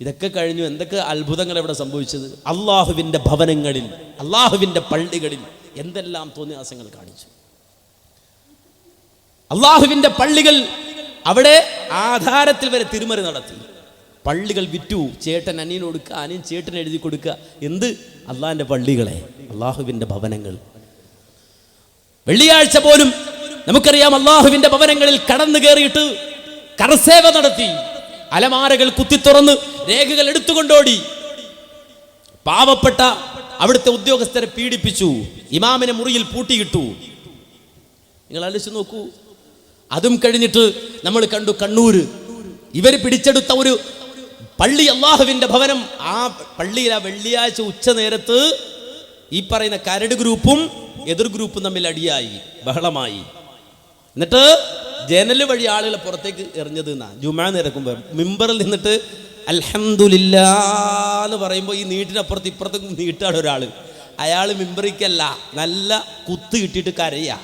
ഇതൊക്കെ കഴിഞ്ഞു. എന്തൊക്കെ അത്ഭുതങ്ങൾ ഇവിടെ സംഭവിച്ചത്? അള്ളാഹുവിന്റെ ഭവനങ്ങളിൽ അള്ളാഹുവിന്റെ പള്ളികളിൽ എന്തെല്ലാം തോന്നിയാസങ്ങൾ കാണിച്ചു. അള്ളാഹുവിന്റെ പള്ളികൾ അവിടെ ആധാരത്തിൽ വരെ തിരുമറി നടത്തി. പള്ളികൾ വിറ്റു. ചേട്ടൻ അനിയന് കൊടുക്കുക അനിയൻ ചേട്ടൻ എഴുതി കൊടുക്കുക. എന്ത്? അള്ളാഹിന്റെ പള്ളികളെ അള്ളാഹുവിന്റെ ഭവനങ്ങൾ. വെള്ളിയാഴ്ച പോലും നമുക്കറിയാം അള്ളാഹുവിന്റെ ഭവനങ്ങളിൽ കടന്നു കയറിയിട്ട് കറസേവ നടത്തി. അലമാരകൾ കുത്തിത്തുറന്ന് രേഖകൾ എടുത്തുകൊണ്ടോടി. പാവപ്പെട്ട അവിടുത്തെ ഉദ്യോഗസ്ഥരെ പീഡിപ്പിച്ചു. ഇമാമിനെ മുറിയിൽ പൂട്ടിയിട്ടു. നിങ്ങൾ ആലോചിച്ച് നോക്കൂ. അതും കഴിഞ്ഞിട്ട് നമ്മൾ കണ്ടു കണ്ണൂര് ഇവർ പിടിച്ചെടുത്ത ഒരു പള്ളി അള്ളാഹുവിന്റെ ഭവനം. ആ പള്ളിയിൽ ആ വെള്ളിയാഴ്ച ഉച്ച നേരത്ത് ഈ പറയുന്ന കരട് ഗ്രൂപ്പും എതിർ ഗ്രൂപ്പും തമ്മിൽ അടിയായി ബഹളമായി. എന്നിട്ട് ജനൽ വഴി ആളുകൾ പുറത്തേക്ക് എറിഞ്ഞത് എന്നാ. ജുമാ നിരക്കുമ്പോൾ മിമ്പറിൽ നിന്നിട്ട് അൽഹംദുലില്ലാ എന്ന് പറയുമ്പോൾ ഈ നീട്ടിനപ്പുറത്ത് ഇപ്പുറത്തേക്ക് നീട്ടാണ് ഒരാൾ അയാൾ മിമ്പറിക്കല്ല നല്ല കുത്ത് കിട്ടിയിട്ട് കരയാ.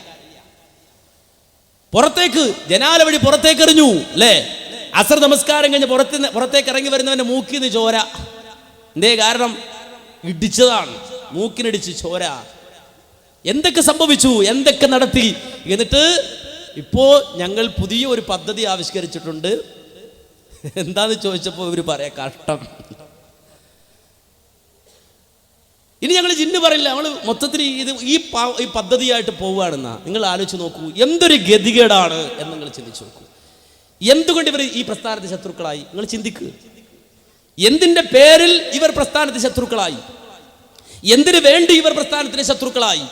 പുറത്തേക്ക് ജനാല വഴി പുറത്തേക്ക് എറിഞ്ഞു അല്ലേ? അസർ നമസ്കാരം കഴിഞ്ഞ് പുറത്ത് പുറത്തേക്ക് ഇറങ്ങി വരുന്നവന്റെ മൂക്കിന്ന് ചോര. എന്തേ കാരണം? ഇടിച്ചതാണ്. മൂക്കിനിടിച്ച് ചോര. എന്തൊക്കെ സംഭവിച്ചു? എന്തൊക്കെ നടത്തി? എന്നിട്ട് ഇപ്പോ ഞങ്ങൾ പുതിയ ഒരു പദ്ധതി ആവിഷ്കരിച്ചിട്ടുണ്ട്. എന്താന്ന് ചോദിച്ചപ്പോൾ ഇവർ പറയാ കഷ്ടം. ഇനി ഞങ്ങൾ ജിന്ന് പറയില്ല. നമ്മൾ മൊത്തത്തിൽ ഇത് ഈ ഈ പദ്ധതിയായിട്ട് പോവുകയാണെന്നാ. നിങ്ങൾ ആലോചിച്ച് നോക്കൂ എന്തൊരു ഗതികേടാണ് എന്ന് നിങ്ങൾ ചിന്തിച്ചു നോക്കൂ. എന്തുകൊണ്ട് ഇവർ ഈ പ്രസ്ഥാനത്തെ ശത്രുക്കളായി? നിങ്ങൾ ചിന്തിക്ക്. എന്തിന്റെ പേരിൽ ഇവർ പ്രസ്ഥാനത്തെ ശത്രുക്കളായി? എന്തിനു വേണ്ടി ഇവർ പ്രസ്ഥാനത്തിന് ശത്രുക്കളായി?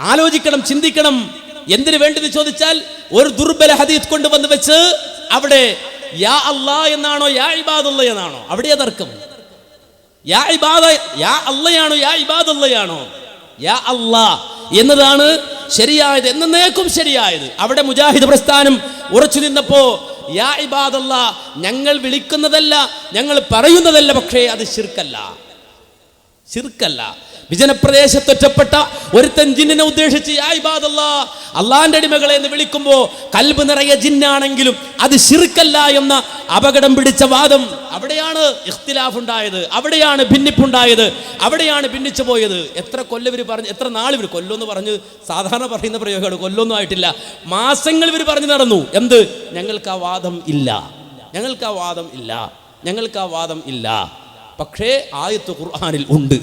ആലോചിക്കണം ചിന്തിക്കണം. എന്തിനു വേണ്ടെന്ന് ചോദിച്ചാൽ ഒരു ദുർബല ഹദീസ് കൊണ്ടുവന്ന് വെച്ച് അവിടെ യാ അല്ലാ എന്നാണോ യാ ഇബാദുള്ള എന്നാണോ? അവിടെ തർക്കം. യാ ഇബാദ യാ അല്ലയാണോ യാ ഇബാദുള്ളയാണോ യാ അല്ലാ എന്നതാണ് ശരിയായത് എന്നേക്കും ശരിയായത്. അവിടെ മുജാഹിദ് പ്രസ്ഥാനം ഉറച്ചു നിന്നപ്പോ യാ ഇബാദല്ല ഞങ്ങൾ വിളിക്കുന്നതല്ല ഞങ്ങൾ പറയുന്നതല്ല പക്ഷേ അത് ശിർക്കല്ല. ശിർക്കല്ല. വിജനപ്രദേശത്തൊറ്റപ്പെട്ട ഒരുത്തൻ ജിന്നിനെ ഉദ്ദേശിച്ച് യാ ഇബാദല്ലാ അള്ളാന്റെ അടിമകളെ എന്ന് വിളിക്കുമ്പോ കൽബ് നിറയെ ജിന്നാണെങ്കിലും അത് ശിർക്കല്ല എന്ന അപകടം പിടിച്ച വാദം അവിടെയാണ് ഇഖ്തിലാഫ് ഉണ്ടായത് അവിടെയാണ് ഭിന്നിപ്പുണ്ടായത് അവിടെയാണ് ഭിന്നിച്ചു പോയത്. എത്ര കൊല്ലം ഇവർ പറഞ്ഞു എത്ര നാൾ ഇവർ കൊല്ലമെന്ന് പറഞ്ഞ് സാധാരണ പറയുന്ന പ്രയോഗമാണ്. കൊല്ലൊന്നും ആയിട്ടില്ല. മാസങ്ങൾ ഇവർ പറഞ്ഞു നടന്നു. എന്ത്? ഞങ്ങൾക്ക് ആ വാദം ഇല്ല. ഞങ്ങൾക്ക് ആ വാദം ഇല്ല. ഞങ്ങൾക്ക് ആ വാദം ഇല്ല. പക്ഷേ ആയത്ത് ഖുർആാനിൽ ഉണ്ട്.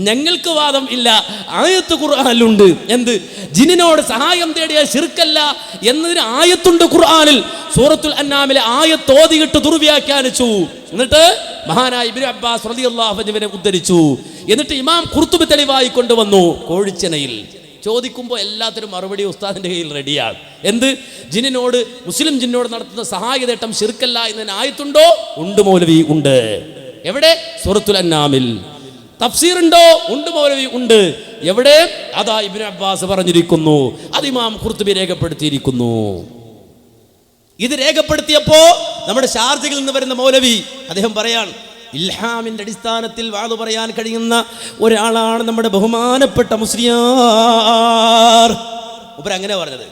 ഞങ്ങൾക്ക് വാദം ഇല്ല ആയത്ത് ഖുർആനിലുണ്ട് എന്ത്? ജിനിനോട് സഹായം തേടിയ ശിർക്കല്ല എന്നതിന് ആയത്തുണ്ട് ഖുർആാനിൽ. സൂറത്തുൽ അന്നാമിലെ ആയത്തോതിയിട്ട് ദുർവ്യാഖ്യാനിച്ചു. എന്നിട്ട് മഹാനായ ഇബിൻ അബ്ബാസ് റളിയല്ലാഹു അൻഹുവിനെ ഉദ്ധരിച്ചു. എന്നിട്ട് ഇമാം കുർത്തുബ് തെളിവായി കൊണ്ടുവന്നു കോഴിച്ചനയിൽ. ചോദിക്കുമ്പോൾ എല്ലാത്തിനും മറുപടി ഉസ്താദിന്റെ കയ്യിൽ റെഡിയാണ്. എന്ത്? ജിന്നിനോട് മുസ്ലിം ജിന്നോട് നടത്തുന്ന സഹായതേട്ടം ശിർക്കല്ല എന്നതിന് ആയത്തുണ്ടോ? ഉണ്ട് മൗലവി ഉണ്ട്. എവിടെ? സൂറത്തുൽ അന്നാമിൽ. തഫ്സീർ ഉണ്ടോ ഉണ്ട് മൗലവി ഉണ്ട്. എവിടെ? അതാ ഇബിൻ അബ്ബാസ് പറഞ്ഞിരിക്കുന്നു. അത് ഇമാം കുർത്തുബി രേഖപ്പെടുത്തിയിരിക്കുന്നു. ഇത് രേഖപ്പെടുത്തിയപ്പോ നമ്മുടെ ഷാർജയിൽ നിന്ന് വരുന്ന മൗലവി അദ്ദേഹം പറയാൻ ഇൽഹാമിന്റെ അടിസ്ഥാനത്തിൽ വാതു പറയാൻ കഴിയുന്ന ഒരാളാണ് നമ്മുടെ ബഹുമാനപ്പെട്ട മുസ്ലിയാർ. അങ്ങനെ പറഞ്ഞത്.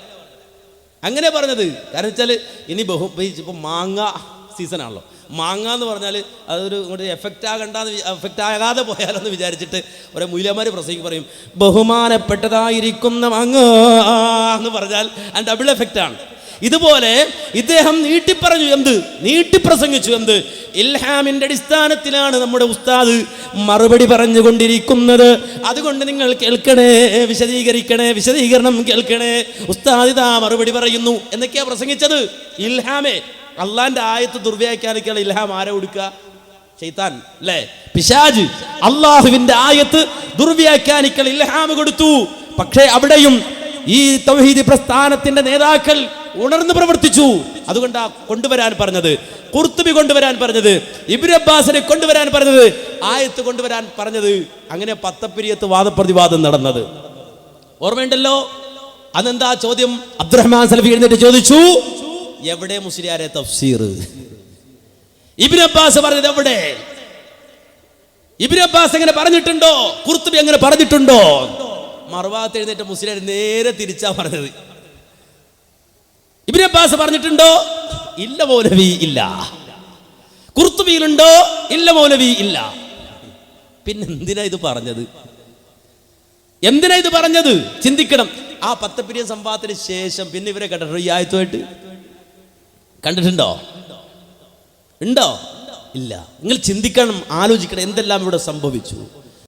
അങ്ങനെ പറഞ്ഞത്. കാരണം വെച്ചാൽ ഇനി ബഹു ഇപ്പൊ മാങ്ങ സീസൺ ആണല്ലോ. മാങ്ങ എന്ന് പറഞ്ഞാൽ അതൊരു ഇങ്ങോട്ട് എഫക്റ്റ് ആകണ്ടെന്ന് എഫക്റ്റ് ആകാതെ പോയാലെന്ന് വിചാരിച്ചിട്ട് ഒരേ മൂല്യമാർ പ്രസംഗിക്ക് പറയും ബഹുമാനപ്പെട്ടതായിരിക്കുന്ന മാങ്ങ എന്ന് പറഞ്ഞാൽ അത് ഡബിൾ എഫക്റ്റ് ആണ്. ഇതുപോലെ ഇദ്ദേഹം നീട്ടിപ്പറഞ്ഞു എന്ത്? നീട്ടിപ്രസംഗിച്ചു എന്ത്? ഇൽഹാമിന്റെ അടിസ്ഥാനത്തിലാണ് നമ്മുടെ ഉസ്താദ് മറുപടി പറഞ്ഞുകൊണ്ടിരിക്കുന്നത്. അതുകൊണ്ട് നിങ്ങൾ കേൾക്കണേ വിശദീകരിക്കണേ വിശദീകരണം കേൾക്കണേ. ഉസ്താദിതാ മറുപടി പറയുന്നു. എന്നൊക്കെയാ പ്രസംഗിച്ചത്. ഇൽഹാമേ അള്ളാന്റെ ആയത്ത് ദുർവ്യാഖ്യാനിക്കാൻ ഇൽഹാം ആരെ കൊടുക്കുക ചെയ്താൻ അല്ലേ? പിശാജ് അള്ളാഹുവിന്റെ ആയത്ത് ദുർവ്യാഖ്യാനിക്കൽ ഇൽഹാം കൊടുത്തു. പക്ഷേ അവിടെയും ഈ തൗഹീദി പ്രസ്ഥാനത്തിന്റെ നേതാക്കൾ ഉണർന്നു പ്രവർത്തിച്ചു. അതുകൊണ്ടാ കൊണ്ടുവരാൻ പറഞ്ഞത്. കുർത്തുബി കൊണ്ടുവരാൻ പറഞ്ഞത്. ഇബ്നു അബ്ബാസിനെ കൊണ്ടുവരാൻ പറഞ്ഞത്. ആയത്ത് കൊണ്ടുവരാൻ പറഞ്ഞത്. അങ്ങനെ പത്തപ്പിരിയത്ത് വാദപ്രതിവാദം നടന്നത്. ഓർമ്മയുണ്ടല്ലോ? അതെന്താ ചോദ്യം? അബ്ദുറഹ്മാൻ സലഫി എഴുന്നേറ്റ് ചോദിച്ചു. എവിടെ മുസ്ലിയാരെ തഫ്സീർ? ഇബിൻ അബ്ബാസ് പറഞ്ഞത് എവിടെ? ഇബിൻ അബ്ബാസ് എങ്ങനെ പറഞ്ഞിട്ടുണ്ടോ? കുർത്തുബി എങ്ങനെ പറഞ്ഞിട്ടുണ്ടോ? മറുഭാഗത്ത് എഴുന്നേറ്റ് മുസ്ലിയാർ നേരെ തിരിച്ചാ പറഞ്ഞത്. ഇബിൻ അബ്ബാസ് പറഞ്ഞിട്ടുണ്ടോ? ഇല്ല മൗലവി ഇല്ല. കുർത്തുബിയിലുണ്ടോ? ഇല്ല മൗലവി ഇല്ല. പിന്നെ എന്തിനാ ഇത് പറഞ്ഞത്? എന്തിനാ ഇത് പറഞ്ഞത്? ചിന്തിക്കണം. ആ പത്തപ്പിരിയ സംഭവത്തിന് ശേഷം പിന്നെ ഇവരെ കേട്ടോ ഈ ആയത്തുമായിട്ട് കണ്ടിട്ടുണ്ടോ? ഉണ്ടോ? ഇല്ല. നിങ്ങൾ ചിന്തിക്കണം ആലോചിക്കണം എന്തെല്ലാം ഇവിടെ സംഭവിച്ചു.